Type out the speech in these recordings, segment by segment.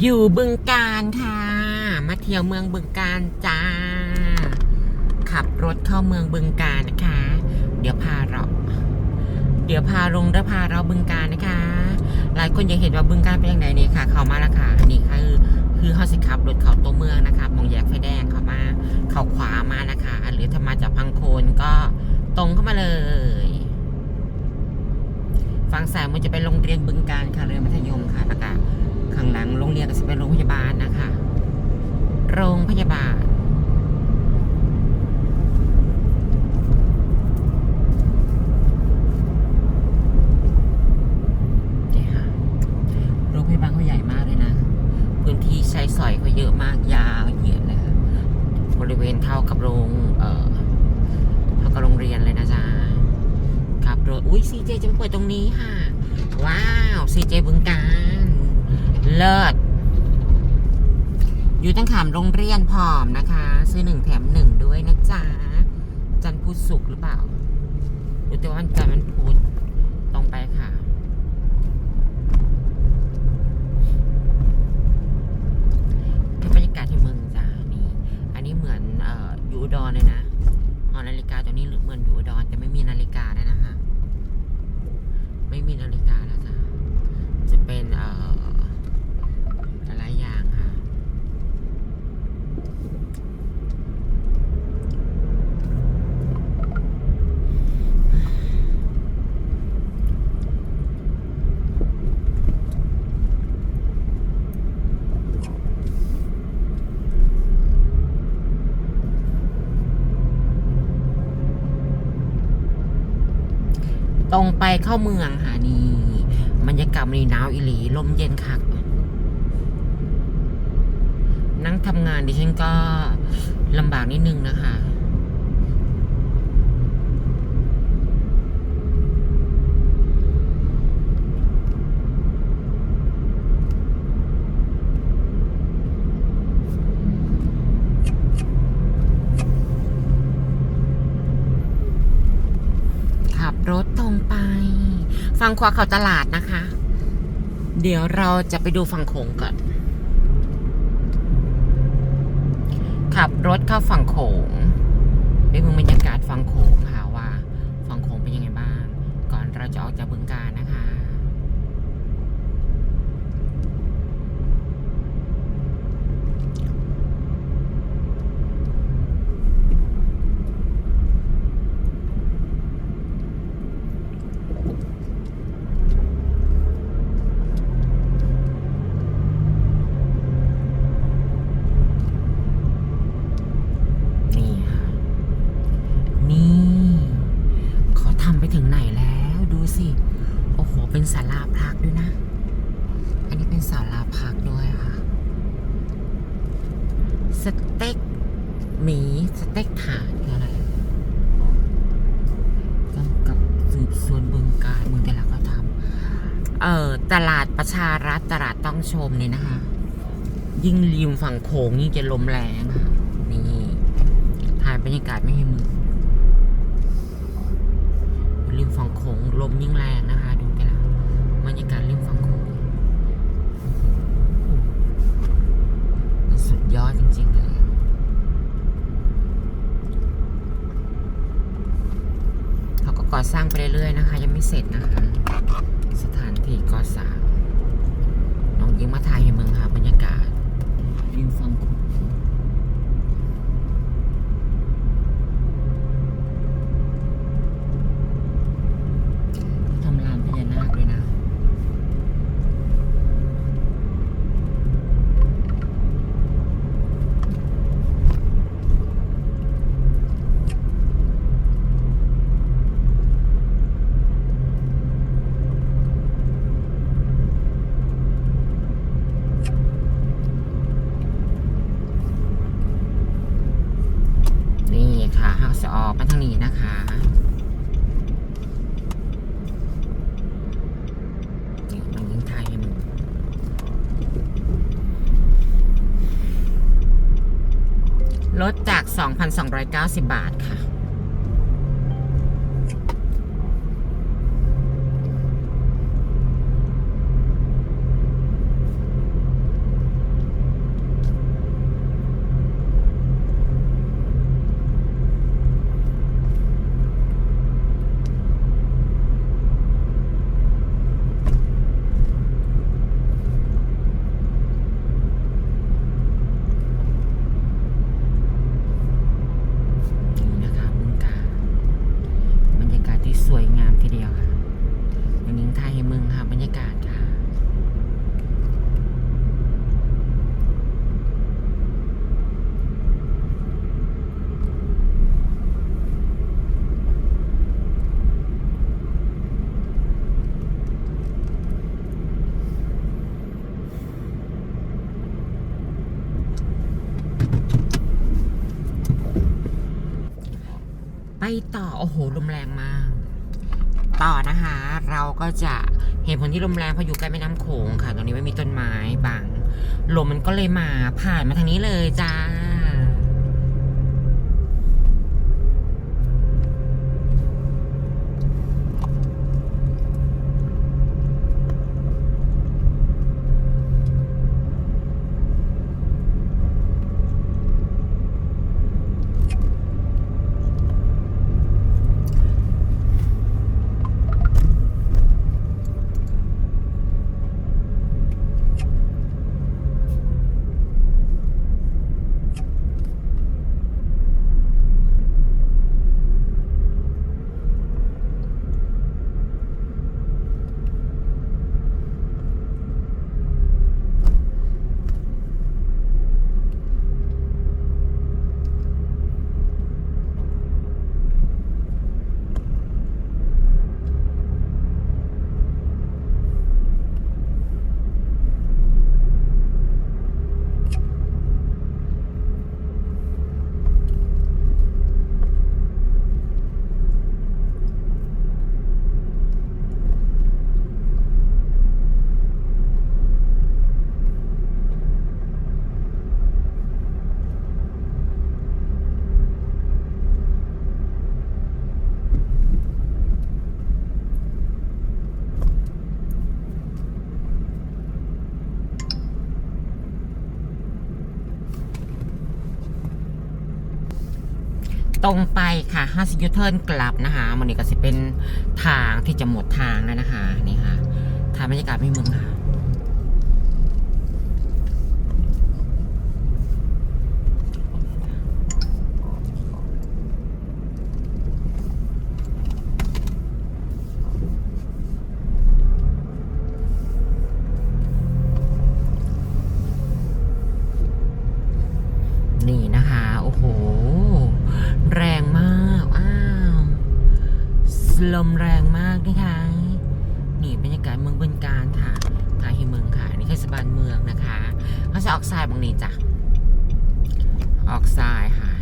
อยู่บึงการค่ะ มาเที่ยวเมืองบึงการจ้า ขับรถเข้าเมืองบึงการนะคะ เดี๋ยวพาเรา เดี๋ยวพาลงและพาเราบึงการนะคะ หลายคนอยากเห็นว่าบึงการเป็นยังไงนี่ค่ะ เข้ามาแล้วค่ะ นี่คือคือเขาสิขับรถเข้าตัวเมืองนะคะมองแยกไฟแดงเข้ามา เข้าขวามานะคะ หรือถ้ามาจากพังโคนก็ตรงเข้ามาเลย ฝั่งซ้ายมันจะเป็นโรงเรียนบึงการค่ะเรียนมัธยมค่ะแล้วก็ข้างหลังโรงเรียนก็จะเป็นโรงพยาบาลนะคะ โรงพยาบาล นี่ค่ะ โรงพยาบาลเขาใหญ่มากเลยนะ พื้น ที่ใช้สอยเขาเยอะมากยาวเหยียดเลยค่ะบริเวณเท่ากับโรงเอ่อเท่ากับโรงเรียนเลยนะจ๊ะครับรถอุ้ยซีเจจะมาเปิดตรงนี้ค่ะ ว้าวซีเจบึงการเลิศอยู่ตั้งขามโรงเรียนพร้อมนะคะ ซื้อหนึ่งแถมหนึ่งด้วยนะจ๊ะจันพุธศุกหรือเปล่าหรือแต่ว่าจันมันพุธตรงไปค่ะ บรรยากาศที่เมืองจ้านี่ อันนี้เหมือนเอ่ออยู่อุดรเลยนะหอนาฬิกาตัวนี้ เหมือนอยู่อุดรแต่ไม่มีนาฬิกาด้วยนะคะ ไม่มีนาฬิกาแล้วจ้ะ จะเป็นเอ่อหลายๆอย่างค่ะ ต รงไปเข้าเมืองค่ะนี่บรรยากาศมันหนาวอีหลีลมเย็นคัก นั่งทำงานดิฉันก็ลำบากนิดนึงนะคะ ขับ รถตรงไป ฝั่งขวาเขาตลาดนะคะ เดี๋ยวเราจะไปดูฝั่งโขงก่อน ขับรถเข้าฝั่งโขงไปมึงบรรยากาศฝั่งโขงค่ะว่า ฝั่งโขงเป็นยังไงบ้าง ก่อนเราจะออกจากบึงการนะคะ นี่ค่ะ นี่เขาทำไปถึงไหนแล้วดูสิ โอ้โห เป็นศาลา พักด้วยนะ อันนี้เป็นศาลาพักด้วยค่ะ สเต็กหมีสเต็กถานอะไรกำกับสืบสวนบึงการเมืองแต่ละเขาทำเอ่อตลาดประชารัฐตลาดต้องชมนี่นะคะ ยิ่งริมฝั่งโขงยิ่งจะลมแรงค่ะนี่ถ่ายบรรยากาศไม่ให้มึงริมฝั่งโขงลมยิ่งแรงนะคะ บรรยากาศริมฝั่งโขงมันสุดยอดจริง ๆ เลย เขาก็ก่อสร้างไปเรื่อยๆนะคะ ยังไม่เสร็จนะคะ สถานที่ก่อสร้างน้องยิงมาถ่ายให้เมืองค่ะบรรยากาศริมฝั่งโขง ทำลานพญานาคด้วยนะ นี่ค่ะเราจะออกมาทางนี้นะคะ นี่มันยิงไทยให้มัน ลดจาก 2,290 บาทค่ะ ต่อ โอ้โห ลมแรงมาก ต่อนะคะ เราก็จะเห็นผลที่ลมแรงเพราะอยู่ใกล้แม่น้ำโขงค่ะ ตรงนี้ไม่มีต้นไม้บัง ลมมันก็เลยมาผ่านมาทางนี้เลยจ้า ตรงไปค่ะ50ยูเทิร์นกลับนะคะมันนี้ก็จะเป็นทางที่จะหมดทางแล้วนะคะนี่ค่ะทางบรรยากาศไม่เมืองค่ะ เขาจะออกทรายบางนี้จ้ะ ออกทรายค่ะ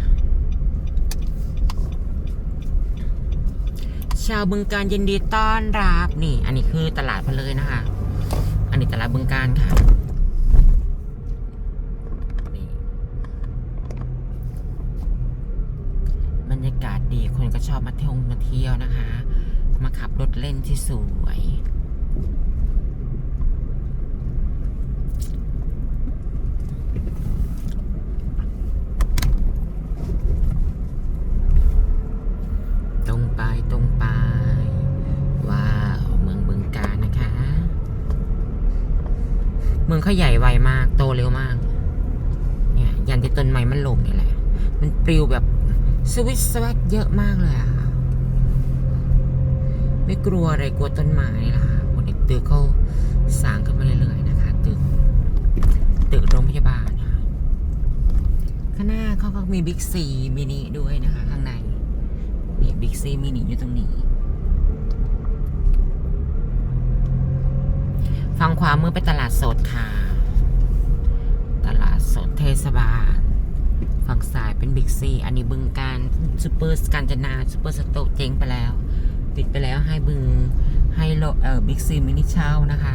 ชาวบึงการยินดีต้อนรับนี่ อันนี้คือตลาดพนเลยนะคะ อันนี้ตลาดบึงการค่ะนี่บรรยากาศดีคนก็ชอบมาเที่ยวมาเที่ยวนะคะ มาขับรถเล่นที่สวย เขาใหญ่ไวมาก โตเร็วมาก เนี่ย ยันที่ต้นไม้มันหล่มนี่แหละ มันปลิวแบบสวิตสวัสดเยอะมากเลยอะค่ะไม่กลัวอะไรกลัวต้นไม้นี่แหละค่ะวันนี้ตึกเขาสางขึ้นมาเรื่อยๆนะคะตึกตึกโรงพยาบาลค่ะข้างหน้าเขาก็มีบิ๊กซีมินิด้วยนะคะ ข้างในนี่บิ๊กซีมินิอยู่ตรงนี้ ฝั่งขวามือเป็นตลาดสดค่ะ ตลาดสดเทศบาล ฝั่งซ้ายเป็นบิ๊กซีอันนี้บึงการซูเปอร์การจนาซูเปอร์สโตร์เจ๊งไปแล้วปิดไปแล้วให้บึงให้โลเอ่อบิ๊กซีมินิเช่านะคะ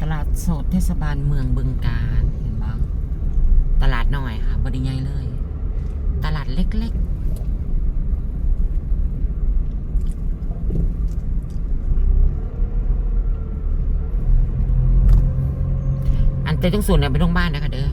ตลาดสดเทศบาลเมืองบึงการเห็นบ้างตลาดหน่อยค่ะบริใหญ่เลย ตลาดเล็ก ๆ อันเต้ตรงส่วนเนี่ยเป็นโรงพยาบาลนะคะเด้อ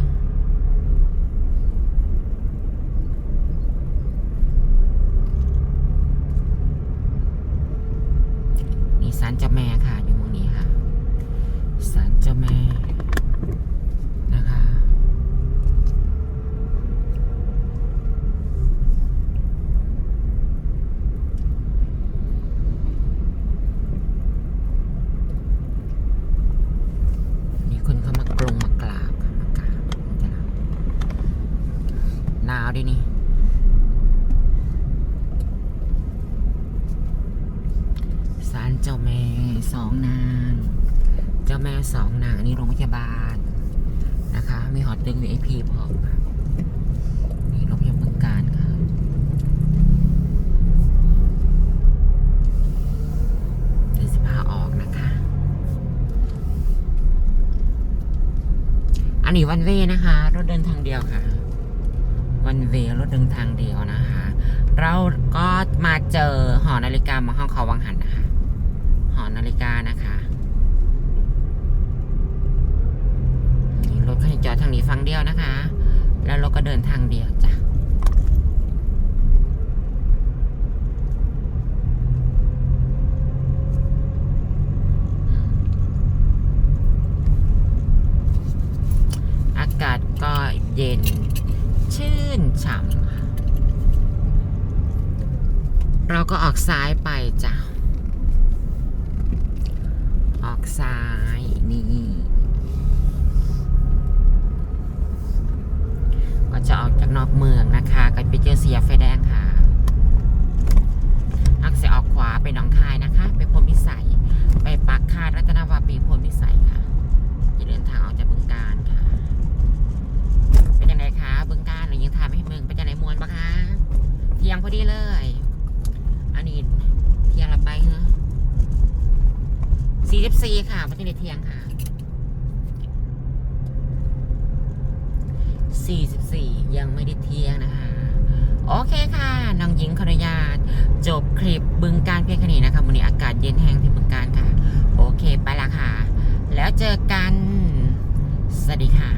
เจ้าแม่สองนาง เจ้าแม่สองนางนี่โรงพยาบาลนะคะ มีหอตดึงมีไอพีพอนี่โรงพยาบาลบึการค่ะเสิพาออกนะคะ อันนี้วันเวนะคะ รถเดินทางเดียวค่ะวันเวรถเดินทางเดียวนะคะ เราก็มาเจอหอนาฬิกามาห้องเขาวังหันนะคะ อนาฬิกานะคะรถคันนี้จอดทางนี้ฝั่งเดียวนะคะ แล้วเราก็เดินทางเดียวจ้ะอากาศก็เย็นชื่นฉ่ำเราก็ออกซ้ายไปจ้ะ ออกซ้ายนี่ ก็จะออกจากนอกเมืองนะคะ ก็ไปเจอเสียไฟแดงค่ะ 44 ยังไม่ได้เที่ยงนะคะ โอเคค่ะน้องหญิงขออนุญาต จบคลิปบึงการเพียงคณีนะคะวันนี้อากาศเย็นแห้งที่บึงการค่ะ โอเคไปละค่ะ แล้วเจอกัน สวัสดีค่ะ